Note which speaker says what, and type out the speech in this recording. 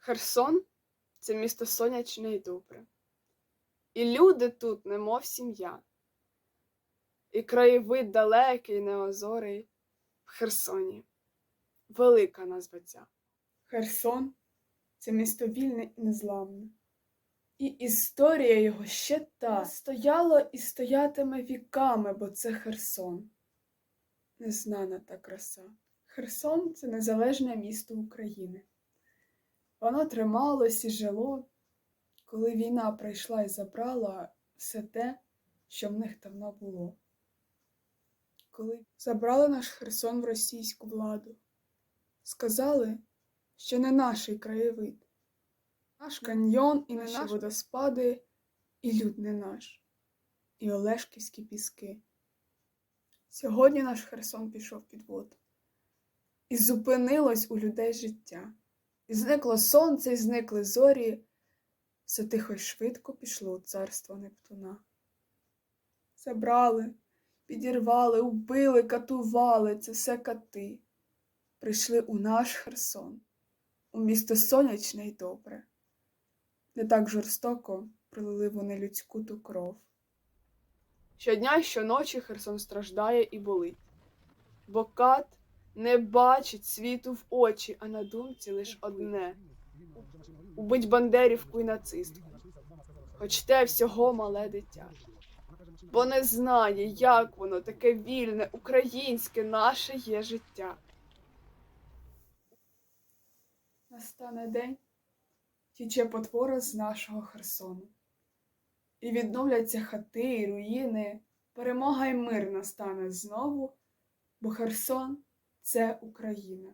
Speaker 1: Херсон це місто сонячне і добре. І люди тут, немов сім'я. І краєвид далекий, неозорий в Херсоні. Велика назва ця.
Speaker 2: Херсон це місто вільне і незламне. І історія його ще та стояло і стоятиме віками, бо це Херсон. Незнана та краса. Херсон це незалежне місто України. Воно трималось і жило, коли війна прийшла і забрала все те, що в них давно було. Коли забрали наш Херсон в російську владу, сказали, що не наш краєвид, наш каньйон і наші
Speaker 1: наш-
Speaker 2: водоспади, і люд не наш, і Олешківські піски. Сьогодні наш Херсон пішов під воду. І зупинилось у людей життя. Зникло сонце, і зникли зорі, все тихо й швидко пішло у царство Нептуна. Забрали, підірвали, убили, катували це все кати. Прийшли у наш Херсон, у місто сонячне й добре. Не так жорстоко пролили вони людську ту кров.
Speaker 1: Щодня й щоночі Херсон страждає і болить. Бо кат не бачить світу в очі, а на думці лиш одне убить бандерівку і нацистку, хоч те всього мале дитя. Бо не знає, як воно таке вільне, українське наше є життя.
Speaker 2: Настане день, тіче потвора з нашого Херсону. І відновляться хати і руїни, перемога й мир настане знову, бо Херсон це Україна.